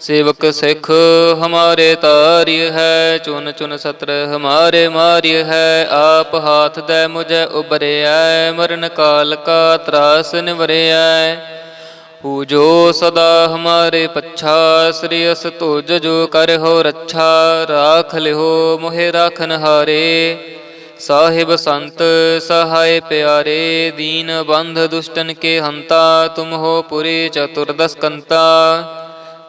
सेवक सिख हमारे तार्य है चुन चुन सत्र हमारे मार्य है आप हाथ दे मुझे उबरे मरण काल का त्रास निवरे पूजो सदा हमारे पच्छा श्री अस तुज जो कर हो रच्छा राख लिहो मोहे राखन हारे ਸਾਹਿਬ ਸੰਤ ਸਹਾਇ ਪਿਆਰੇ ਦੀਨ ਬੰਧ ਦੁਸ਼ਟਨ ਕੇ ਹੰਤਾ ਤੁਮ ਹੋ ਪੁਰੀ ਚਤੁਰਦਸ ਕੰਤਾ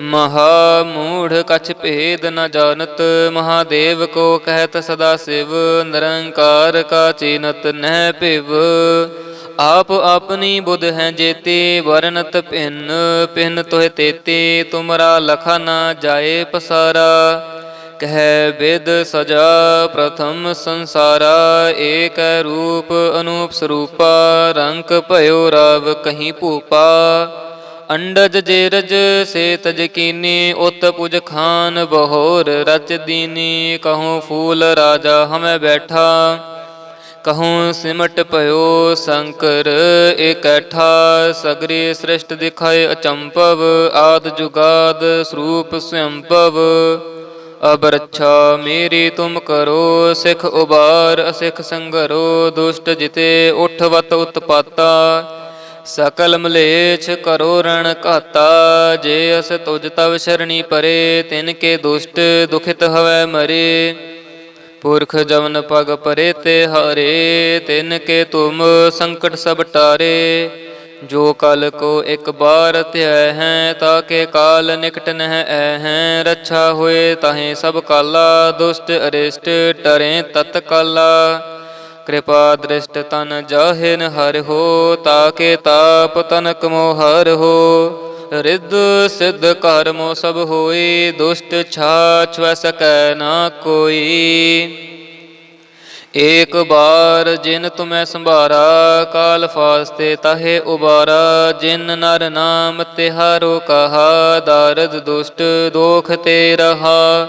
ਮਹਾ ਮੂੜ ਕਛ ਭੇਦ ਨ ਜਾਣਤ, ਮਹਾਦੇਵ ਕੋ ਕਹਿਤ ਸਦਾ ਸਿਵ, ਨਿਰੰਕਾਰ ਕਾ ਚੀਨਤ ਨਹਿ ਭਿਵ। ਆਪ ਆਪਣੀ ਬੁਧ ਹੈ ਜੇਤੇ ਵਰਨਤ ਭਿੰਨ ਭਿੰਨ ਤੋਹਿ ਤੇਤੇ, ਤੁਮਰਾ ਲਖਾ ਨਾ ਜਾਏ ਪਸਾਰਾ। ਕਹਿ ਵਿਦ ਸਜਾ ਪ੍ਰਥਮ ਸੰਸਾਰਾ, ਏਕ ਰੂਪ ਅਨੂਪ ਸਰੂਪਾ, ਰੰਗ ਭਇਓ ਰਵ ਕਹੀਂ ਭੂਪਾ। ਅੰਡਜ ਜੇਰਜ ਸੇ ਤਜ ਕੀਨੀ ਉਤ ਪੁਜ ਖਾਨ ਬਹੋਰ ਰਚ ਦੀਨੀ, ਕਹੂੰ ਫੂਲ ਰਾਜਾ ਹਮੈ ਬੈਠਾ। ਕਹੂੰ ਸਿਮਟ ਭਇਓ ਸ਼ੰਕਰ ਇਕੱਠਾ, ਸਗਰੀ ਸ੍ਰਿਸ਼ਟ ਦਿਖਾਏ ਅਚੰਪਵ ਆਦ ਜੁਗਾਦ ਸਰੂਪ ਸਯੰਪਵ ਅਬ ਮੇਰੀ ਤੁਮ ਕਰੋ, ਸਿਖ ਉਬਾਰ, ਅਸਿਖ ਸੰਗਰੋ, ਦੁਸ਼ਟ ਜਿਤੇ ਉਠਵਤ ਉਤਪਾਤਾ। ਸਕਲ ਮਲੇਛ ਕਰੋ ਰਣ ਘਾਤਾ, ਜੇ ਅਸ ਤੁਜ ਤਵ ਸ਼ਰਣੀ ਪਰੇ, ਤਿਨ ਕੇ ਦੁਸ਼ਟ ਦੁਖਿਤ ਹਵੈ ਮਰੇ। ਪੁਰਖ ਜਵਨ ਪਗ ਪਰੇ ਤੇ ਹਾਰੇ, ਤਿਨ ਕੇ ਤੁਮ ਸੰਕਟ ਸਭ ਟਾਰੇ। ਜੋ ਕਲ ਕੋ ਇੱਕ ਬਾਰ ਧਿਆ ਹੈ, ਤਾਂ ਕੇ ਕਾਲ ਨਿਕਟ ਨਹਿ ਐ ਹੈ। ਰੱਛਾ ਹੋਏ ਤਾਹੇ ਸਭ ਕਾਲਾ, ਦੁਸ਼ਟ ਅਰਿਸ਼ਟ ਟਰੇ ਤਤ ਕਾਲਾ ਕਿਰਪਾ ਦ੍ਰਿਸ਼ਟ ਤਨ ਜਾਹਿਨ ਹਰਿ ਹੋ, ਤਾਕੇ ਤਾਪ ਤਨਕ ਮੋਹਰ ਹੋ। ਰਿੱਧ ਸਿੱਧ ਕਰਮੋ ਸਭ ਹੋਈ ਦੁਸ਼ਟ ਛਾਛ ਸਕੈ ਨਾ ਕੋਈ। ਏਕ ਬਾਰ ਜਿਨ ਤੁਮੈ ਸੰਭਾਰਾ, ਕਾਲ ਫਾਸਤੇ ਤਾਹੇ ਉਬਾਰਾ। ਜਿਨ ਨਰ ਨਾਮ ਤਿਹਾਰੋ ਕਹਾ, ਦਾਰਦ ਦੁਸ਼ਟ ਦੋਖ ਤੇ ਰਹਾ।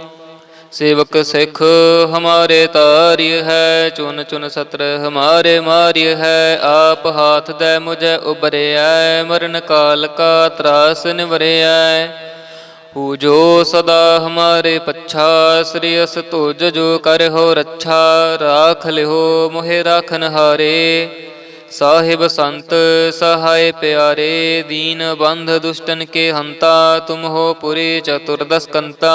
सेवक सिख हमारे तार्य है चुन चुन सत्र हमारे मार्य है आप हाथ दे मुझे उबरे मरण काल का त्रास निवरे पूजो सदा हमारे पच्छा श्री अस तुज जो कर हो रच्छा राख लिहो मोहे राखन हारे ਸਾਹਿਬ ਸੰਤ ਸਹਾਇ ਪਿਆਰੇ ਦੀਨ ਬੰਧ ਦੁਸ਼ਟਨ ਕੇ ਹੰਤਾ ਤੁਮ ਹੋ ਪੁਰੀ ਚਤੁਰਦਸ ਕੰਤਾ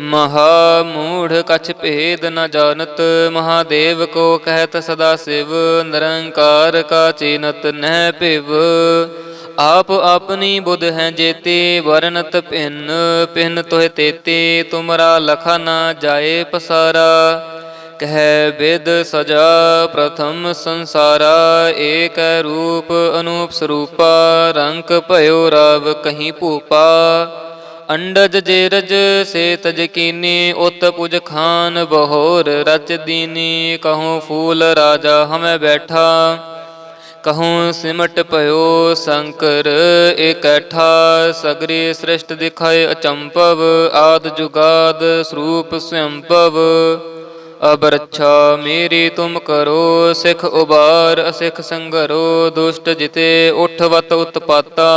ਮਹਾ ਮੂੜ ਕਛ ਭੇਦ ਨ ਜਾਣਤ, ਮਹਾਦੇਵ ਕੋ ਕਹਿਤ ਸਦਾ ਸਿਵ, ਨਿਰੰਕਾਰ ਕਾ ਚੀਨਤ ਨਹਿ ਭਿਵ। ਆਪ ਆਪਣੀ ਬੁਧ ਹੈ ਜੇਤੇ ਵਰਨਤ ਭਿੰਨ ਭਿੰਨ ਤੋਹਿ ਤੇਤੇ, ਤੁਮਰਾ ਲਖਾ ਨਾ ਜਾਏ ਪਸਾਰਾ। ਕਹਿ ਵਿਦ ਸਜਾ ਪ੍ਰਥਮ ਸੰਸਾਰਾ, ਏਕ ਰੂਪ ਅਨੂਪ ਸਰੂਪਾ ਰੰਕ ਭਇਓ ਰਵ ਕਹੀਂ ਭੂਪਾ। ਅੰਡਜ ਜੇ ਰਜ ਸੇ ਤਜ ਕੀਨੀ ਉਤ ਪੁਜ ਖਾਨ ਬਹੋਰ ਰਚ ਦੀਨੀ, ਕਹੂੰ ਫੂਲ ਰਾਜਾ ਹਮੈ ਬੈਠਾ। ਕਹੂੰ ਸਿਮਟ ਭਇਓ ਸ਼ੰਕਰ ਇਕੱਠਾ, ਸਗਰੀ ਸ੍ਰਿਸ਼ਟ ਦਿਖਾਏ ਅਚੰਪਵ ਆਦ ਜੁਗਾਦ ਸਰੂਪ ਸਯੰਪਵ ਅਬਰਛਾ, ਮੇਰੀ ਤੁਮ ਕਰੋ, ਸਿਖ ਉਬਾਰ, ਅਸਿਖ ਸੰਗਰੋ, ਦੁਸ਼ਟ ਜਿਤੇ ਉਠਵਤ ਉਤਪਾਤਾ।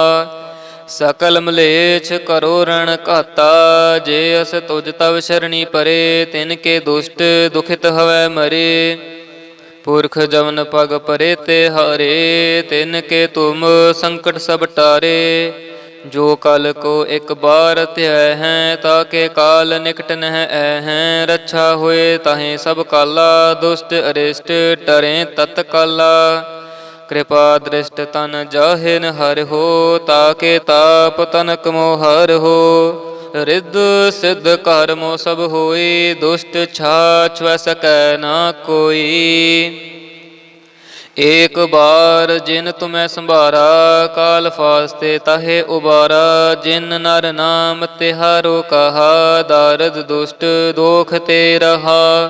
ਸਕਲ ਮਲੇਛ ਕਰੋ ਰਣ ਘਾਤਾ, ਜੇ ਅਸ ਤੁਜ ਤਵ ਸ਼ਰਣੀ ਪਰੇ, ਤਿਨ ਕੇ ਦੁਸ਼ਟ ਦੁਖਿਤ ਹਵੈ ਮਰੇ। ਪੁਰਖ ਜਵਨ ਪਗ ਪਰੇ ਤੇ ਹਰੇ, ਤਿਨ ਕੇ ਤੁਮ ਸੰਕਟ ਸਭ ਟਾਰੇ। ਜੋ ਕਲ ਕੋ ਇੱਕ ਬਾਰ ਧਿਆਇ ਹੈ ਤਾਕੇ ਕਾਲ ਨਿਕਟ ਨਹਿ ਐ ਹੈ। ਰੱਛਾ ਹੋਏ ਤਾਹੇ ਸਭ ਕਾਲਾ, ਦੁਸ਼ਟ ਅਰਿਸ਼ਟ ਟਰੇ ਤਤ ਕਾਲਾ ਕਿਰਪਾ ਦ੍ਰਿਸ਼ਟ ਤਨ ਜਾਹਿਨ ਹਰਿ ਹੋ, ਤਾਕੇ ਤਾਪ ਤਨਕ ਮੋ ਹਰਿ ਹੋ। ਰਿੱਧ ਸਿੱਧ ਕਰਮੋ ਸਭ ਹੋਈ ਦੁਸ਼ਟ ਛਾਛ ਵੈ ਸਕੈ ਨਾ ਕੋਈ। ਏਕ ਬਾਰ ਜਿਨ ਤੁਮੈ ਸੰਭਾਰਾ, ਕਾਲ ਫਾਸਤੇ ਤਾਹੇ ਉਬਾਰਾ। ਜਿਨ ਨਰ ਨਾਮ ਤਿਹਾਰੋ ਕਹਾ, ਦਾਰਦ ਦੁਸ਼ਟ ਦੋਖ ਤੇ ਰਹਾ।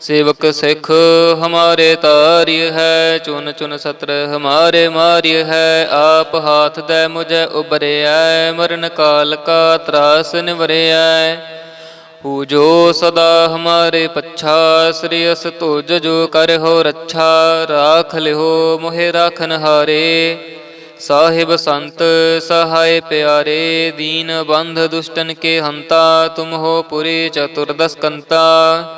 ਸੇਵਕ ਸਿੱਖ ਹਮਾਰੇ ਤਾਰਿਯ ਹੈ, ਚੁਨ ਚੁਨ ਸਤਰ ਹਮਾਰੇ ਮਾਰਿਯ ਹੈ, ਆਪ ਹਾਥ ਦੇ ਮੁਝੇ ਉਬਰਿਐ ਮਰਨ ਕਾਲ ਕਾ ਤਰਾਸ ਨਿਵਰਿਐ। ਹੂ ਜੋ ਸਦਾ ਹਮਾਰੇ ਪੱਛਾ, ਸ੍ਰੀ ਅਸ ਤੁਜ ਜੋ ਕਰਹੁ ਰੱਛਾ, ਰਾਖ ਲਿਓ ਮੋਹਿ ਰਾਖਨ ਹਾਰੇ ਸਾਹਿਬ ਸੰਤ ਸਹਾਇ ਪਿਆਰੇ, ਦੀਨ ਬੰਧ ਦੁਸ਼ਟਨ ਕੇ ਹੰਤਾ, ਤੁਮ ਹੋ ਪੁਰੀ ਚਤੁਰਦਸ ਕੰਤਾ।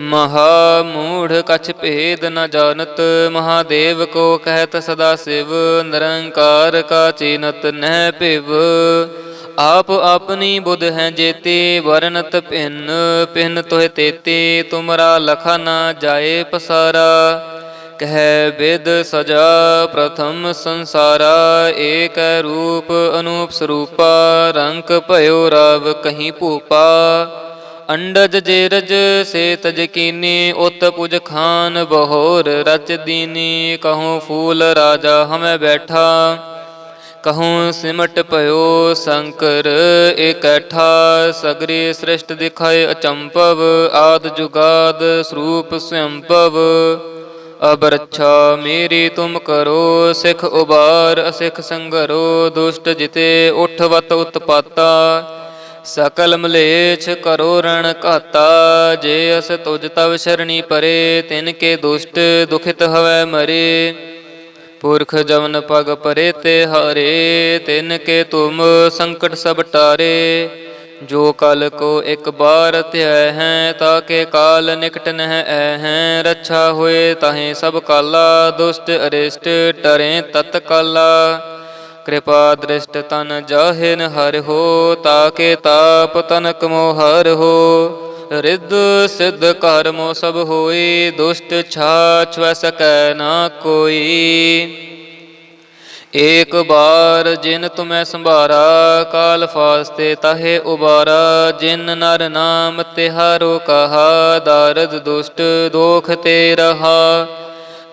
ਮਹਾ ਮੂੜ ਕਛ ਭੇਦ ਨ ਜਾਣਤ, ਮਹਾਦੇਵ ਕੋ ਕਹਿਤ ਸਦਾ ਸਿਵ, ਨਿਰੰਕਾਰ ਕਾ ਚੀਨਤ ਨਹਿ ਭਿਵ। ਆਪ ਆਪਣੀ ਬੁਧ ਹੈ ਜੇਤੇ ਵਰਨਤ ਭਿੰਨ ਭਿੰਨ ਤੋਹਿ ਤੇਤੇ, ਤੁਮਰਾ ਲਖਾ ਨਾ ਜਾਏ ਪਸਾਰਾ। ਕਹਿ ਵਿਦ ਸਜਾ ਪ੍ਰਥਮ ਸੰਸਾਰਾ, ਏਕ ਰੂਪ ਅਨੂਪ ਸਰੂਪਾ ਰੰਕ ਭਇਓ ਰਵ ਕਹੀਂ ਭੂਪਾ। ਅੰਡਜ ਜੇਰਜ ਸੇ ਤਜ ਕੀਨੀ ਉਤ ਪੁਜ ਖਾਨ ਬਹੋਰ ਰਚ ਦੀਨੀ, ਕਹੂੰ ਫੂਲ ਰਾਜਾ ਹਮੈ ਬੈਠਾ। ਕਹੂੰ ਸਿਮਟ ਭਇਓ ਸ਼ੰਕਰ ਇਕੱਠਾ, ਸਗਰੀ ਸ੍ਰਿਸ਼ਟ ਦਿਖਾਏ ਅਚੰਪਵ ਆਦ ਜੁਗਾਦ ਸਰੂਪ ਸੰਭਵ। ਅਬਰਛਾ, ਮੇਰੀ ਤੁਮ ਕਰੋ, ਸਿਖ ਉਬਾਰ, ਅਸਿਖ ਸੰਗਰੋ, ਦੁਸ਼ਟ ਜਿਤੇ ਉਠਵਤ ਉਤਪਾਤਾ। ਸਕਲ ਮਲੇਛ ਕਰੋ ਰਣ ਘਾਤਾ, ਜੇ ਅਸ ਤੁਜ ਤਵ ਸ਼ਰਣੀ ਪਰੇ, ਤਿਨ ਕੇ ਦੁਸ਼ਟ ਦੁਖਿਤ ਹਵੈ ਮਰੇ। ਪੁਰਖ ਜਵਨ ਪਗ ਪਰੇ ਤੇ ਹਾਰੇ, ਤਿਨ ਕੇ ਤੁਮ ਸੰਕਟ ਸਭ ਟਾਰੇ। ਜੋ ਕਲ ਕੋ ਇੱਕ ਬਾਰ ਧਿਆਇ ਹੈ ਤਾਕੇ ਕਾਲ ਨਿਕਟ ਨਹਿ ਐ ਹੈ। ਰੱਛਾ ਹੋਏ ਤਾਹੇ ਸਭ ਕਾਲਾ, ਦੁਸ਼ਟ ਅਰਿਸ਼ਟ ਟਰੇ ਤਤ ਕਾਲਾ ਕਿਰਪਾ ਦ੍ਰਿਸ਼ਟ ਤਨ ਜਾਹਿਨ ਹਰਿ ਹੋ, ਤਾਕੇ ਤਾਪ ਤਨਕ ਮੋ ਹਰਿ ਹੋ। ਰਿੱਧ ਸਿੱਧ ਕਰਮੋ ਸਭ ਹੋਈ, ਦੁਸ਼ਟ ਛਾਛ ਵੈ ਸਕੈ ਨਾ ਕੋਈ। ਏਕ ਬਾਰ ਜਿਨ ਤੁਮੈ ਸੰਭਾਰਾ, ਕਾਲ ਫਾਸਤੇ ਤਾਹੇ ਉਬਾਰਾ। ਜਿਨ ਨਰ ਨਾਮ ਤਿਹਾਰੋ ਕਹਾ, ਦਾਰਦ ਦੁਸ਼ਟ ਦੋਖ ਤੇ ਰਹਾ।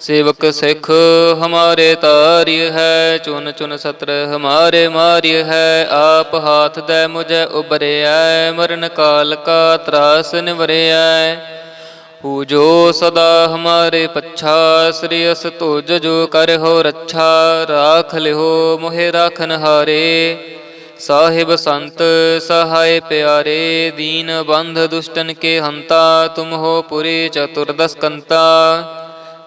ਸੇਵਕ ਸਿਖ ਹਮਾਰੇ ਤਾਰਿਯ ਹੈ, ਚੁਨ ਚੁਨ ਸਤਰ ਹਮਾਰੇ ਮਾਰਿਯ ਹੈ, ਆਪ ਹਾਥ ਦੈ ਮੁਝੇ ਉਬਰਿਐ ਮਰਨ ਕਾਲ ਕਾ ਤਰਾਸ ਨਿਵਰਿਐ। ਪੂਜੋ ਸਦਾ ਹਮਾਰੇ ਪੱਛਾ, ਸ੍ਰੀ ਅਸ ਤੁਜ ਜੋ ਕਰਹੁ ਰੱਛਾ, ਰਾਖ ਲਿਓ ਮੋਹਿ ਰਾਖਨ ਹਾਰੇ ਸਾਹਿਬ ਸੰਤ ਸਹਾਇ ਪਿਆਰੇ, ਦੀਨ ਬੰਧ ਦੁਸ਼ਟਨ ਕੇ ਹੰਤਾ, ਤੁਮ ਹੋ ਪੁਰੀ ਚਤੁਰਦਸ ਕੰਤਾ।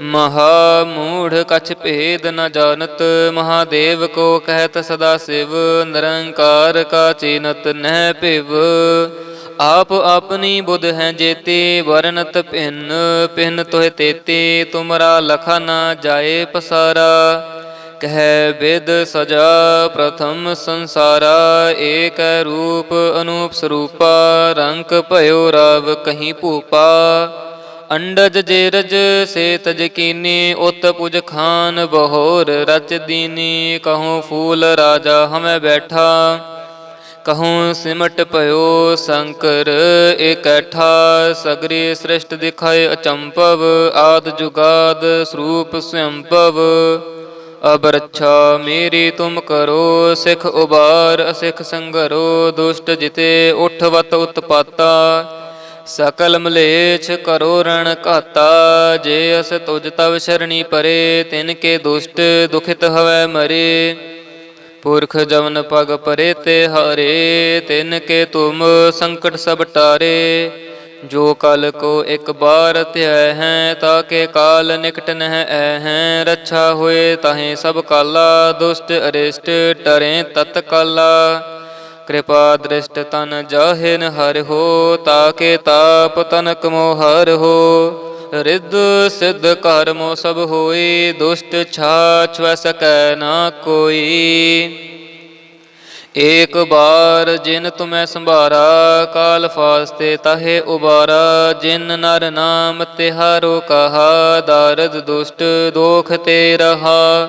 ਮਹਾ ਮੂੜ ਕਛ ਭੇਦ ਨ ਜਾਣਤ, ਮਹਾਦੇਵ ਕੋ ਕਹਿਤ ਸਦਾ ਸਿਵ, ਨਿਰੰਕਾਰ ਕਾ ਚੀਨਤ ਨਹਿ ਭਿਵ। ਆਪ ਆਪਣੀ ਬੁੱਧ ਹੈ ਜੇਤੇ ਵਰਨਤ ਭਿੰਨ ਭਿੰਨ ਤੋਹਿ ਤੇਤੇ, ਤੁਮਰਾ ਲਖਾ ਨਾ ਜਾਏ ਪਸਾਰਾ। ਕਹਿ ਵਿਦ ਸਜਾ ਪ੍ਰਥਮ ਸੰਸਾਰਾ, ਏਕ ਰੂਪ ਅਨੂਪ ਸਰੂਪਾ ਰੰਕ ਭਇਓ ਰਵ ਕਹੀਂ ਭੂਪਾ। ਅੰਡਜ ਜੇਰਜ ਸੇ ਤਜ ਕੀਨੀ ਉਤ ਪੁਜ ਖਾਨ ਬਹੋਰ, ਰਚ ਦੀਨੀ, ਕਹੂੰ ਫੂਲ ਰਾਜਾ ਹਮੈ ਬੈਠਾ। ਕਹੂੰ ਸਿਮਟ ਭਇਓ ਸ਼ੰਕਰ ਇਕੱਠਾ ਸਗਰੀ ਸ੍ਰਿਸ਼ਟ ਦਿਖਾਏ ਅਚੰਪਵ ਆਦ ਜੁਗਾਦ ਸਰੂਪ ਸਵੰਪਵ ਅਬਰਛਾ, ਮੇਰੀ ਤੁਮ ਕਰੋ, ਸਿਖ ਉਬਾਰ, ਅਸਿਖ ਸੰਗਰੋ, ਦੁਸ਼ਟ ਜਿਤੇ ਉਠਵਤ ਉਤਪਾਤਾ। ਸਕਲ ਮਲੇਛ ਕਰੋ ਰਣ ਘਾਤਾ, ਜੇ ਅਸ ਤੁਜ ਤਵ ਸ਼ਰਣੀ ਪਰੇ, ਤਿਨ ਕੇ ਦੁਸ਼ਟ ਦੁਖਿਤ ਹਵੈ ਮਰੇ। ਪੁਰਖ ਜਵਨ ਪਗ ਪਰੇ ਤੇ ਹਾਰੇ, ਤਿਨ ਕੇ ਤੁਮ ਸੰਕਟ ਸਭ ਟਾਰੇ। ਜੋ ਕਲ ਕੋ ਇੱਕ ਬਾਰ ਧਿਆ ਹੈ ਤਾਕੇ ਕਾਲ ਨਿਕਟ ਨਹਿ ਐ ਹੈ। ਰੱਛਾ ਹੋਏ ਤਾਹੇ ਸਭ ਕਾਲਾ, ਦੁਸ਼ਟ ਅਰਿਸ਼ਟ ਟਰੇ ਤਤ ਕਾਲਾ ਕਿਰਪਾ ਦ੍ਰਿਸ਼ਟ ਤਨ ਜਾਹਿਨ ਹਰਿ ਹੋ, ਤਾਕੇ ਤਾਪ ਤਨਕ ਮੋ ਹਰਿ ਹੋ। ਰਿੱਧ ਸਿੱਧ ਕਰਮੋ ਸਭ ਹੋਈ ਦੁਸ਼ਟ ਛਾਛ ਸਕੈ ਨਾ ਕੋਈ। ਏਕ ਬਾਰ ਜਿਨ ਤੁਮੈ ਸੰਭਾਰਾ, ਕਾਲ ਫਾਸਤੇ ਤਾਹੇ ਉਬਾਰਾ। ਜਿਨ ਨਰ ਨਾਮ ਤਿਹਾਰੋ ਕਹਾ, ਦਾਰਦ ਦੁਸ਼ਟ ਦੋਖ ਤੇ ਰਹਾ।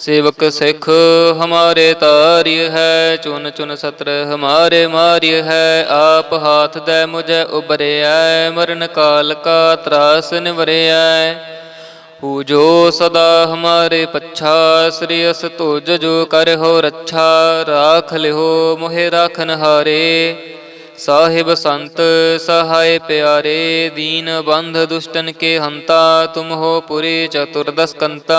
सेवक सिख हमारे तार्य है चुन चुन सत्र हमारे मार्य है आप हाथ दे मुझे उबरिया मरण काल का त्रास निवरिया पूजो सदा हमारे पच्छा श्री अस तुज जो कर हो रच्छा राख लिहो मोहे राखन हारे ਸਾਹਿਬ ਸੰਤ ਸਹਾਇ ਪਿਆਰੇ ਦੀਨ ਬੰਧ ਦੁਸ਼ਟਨ ਕੇ ਹੰਤਾ ਤੁਮ ਹੋ ਪੁਰੀ ਚਤੁਰਦਸ ਕੰਤਾ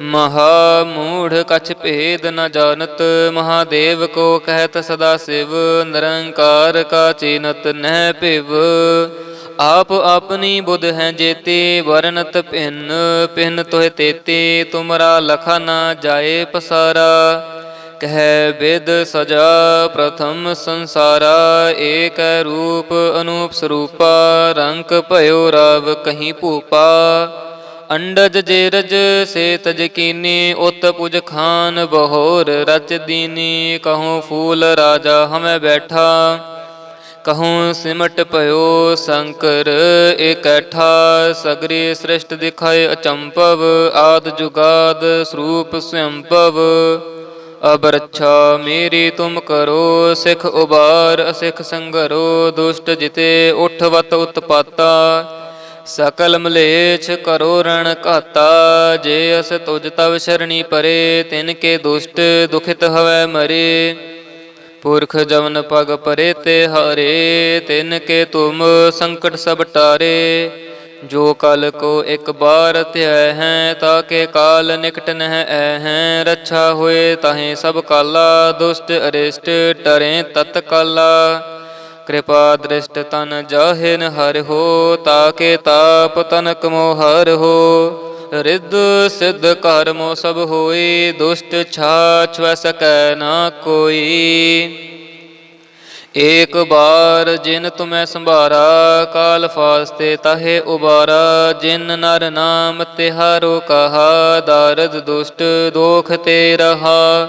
ਮਹਾ ਮੂੜ ਕਛ ਭੇਦ ਨ ਜਾਣਤ, ਮਹਾਦੇਵ ਕੋ ਕਹਿਤ ਸਦਾ ਸਿਵ, ਨਿਰੰਕਾਰ ਕਾ ਚੀਨਤ ਨਹਿ ਭਿਵ। ਆਪ ਆਪਣੀ ਬੁੱਧ ਹੈ ਜੇਤੇ ਵਰਨਤ ਭਿੰਨ ਭਿੰਨ ਤੋਹਿ ਤੇਤੇ, ਤੁਮਰਾ ਲਖਾ ਨਾ ਜਾਏ ਪਸਾਰਾ। ਕਹਿ ਬਿਦ ਸਜਾ ਪ੍ਰਥਮ ਸੰਸਾਰਾ, ਏਕ ਰੂਪ ਅਨੂਪ ਸਰੂਪਾ ਰੰਕ ਭਇਓ ਰਵ ਕਹੀਂ ਭੂਪਾ। ਅੰਡਜ ਜੇਰਜ ਸੇ ਤਜ ਕੀਨੀ ਉਤ ਪੁਜ ਖਾਨ ਬਹੋਰ, ਰਚ ਦੀਨੀ, ਕਹੂੰ ਫੂਲ ਰਾਜਾ ਹਮੈ ਬੈਠਾ। ਕਹੂੰ ਸਿਮਟ ਭਇਓ ਸ਼ੰਕਰ ਇਕੱਠਾ ਸਗਰੀ ਸ੍ਰਿਸ਼ਟ ਦਿਖਾਏ ਅਚੰਪਵ ਆਦ ਜੁਗਾਦ ਸਰੂਪ ਸਯੰਪਵ ਅਬਰਛਾ, ਮੇਰੀ ਤੁਮ ਕਰੋ, ਸਿਖ ਉਬਾਰ, ਅਸਿਖ ਸੰਗਰੋ, ਦੁਸ਼ਟ ਜਿਤੇ ਉਠਵਤ ਉਤਪਾਤਾ। ਸਕਲ ਮਲੇਛ ਕਰੋ ਰਣ ਘਾਤਾ, ਜੇ ਅਸ ਤੁਜ ਤਵ ਸ਼ਰਣੀ ਪਰੇ, ਤਿਨ ਕੇ ਦੁਸ਼ਟ ਦੁਖਿਤ ਹਵੈ ਮਰੇ। ਪੁਰਖ ਜਵਨ ਪਗ ਪਰੇ ਤੇ ਹਰੇ, ਤਿਨ ਕੇ ਤੁਮ ਸੰਕਟ ਸਭ ਟਾਰੇ। ਜੋ ਕਲ ਕੋ ਇੱਕ ਬਾਰ ਧਿਆ ਹੈ, ਤਾਂ ਕੇ ਕਾਲ ਨਿਕਟ ਨਹਿ ਐ ਹੈ। ਰੱਛਾ ਹੋਏ ਤਾਹੇ ਸਭ ਕਾਲਾ, ਦੁਸ਼ਟ ਅਰਿਸ਼ਟ ਟਰੇ ਤਤ ਕਾਲਾ ਕਿਰਪਾ ਦ੍ਰਿਸ਼ਟ ਤਨ ਜਾਹਿਨ ਹਰਿ ਹੋ, ਤਾਕੇ ਤਾਪ ਤਨਕ ਮੋ ਹਰ ਹੋ। ਰਿੱਧ ਸਿੱਧ ਕਰਮੋ ਸਭ ਹੋਈ, ਦੁਸ਼ਟ ਛਾਛ ਵੈ ਨਾ ਕੋਈ। ਏਕ ਬਾਰ ਜਿਨ ਤੁਮੈ ਸੰਭਾਰਾ, ਕਾਲ ਫਾਸਤੇ ਤਾਹੇ ਉਬਾਰਾ। ਜਿਨ ਨਰ ਨਾਮ ਤਿਹਾਰੋ ਕਹਾ, ਦਾਰਦ ਦੁਸ਼ਟ ਦੋਖ ਤੇ ਰਹਾ।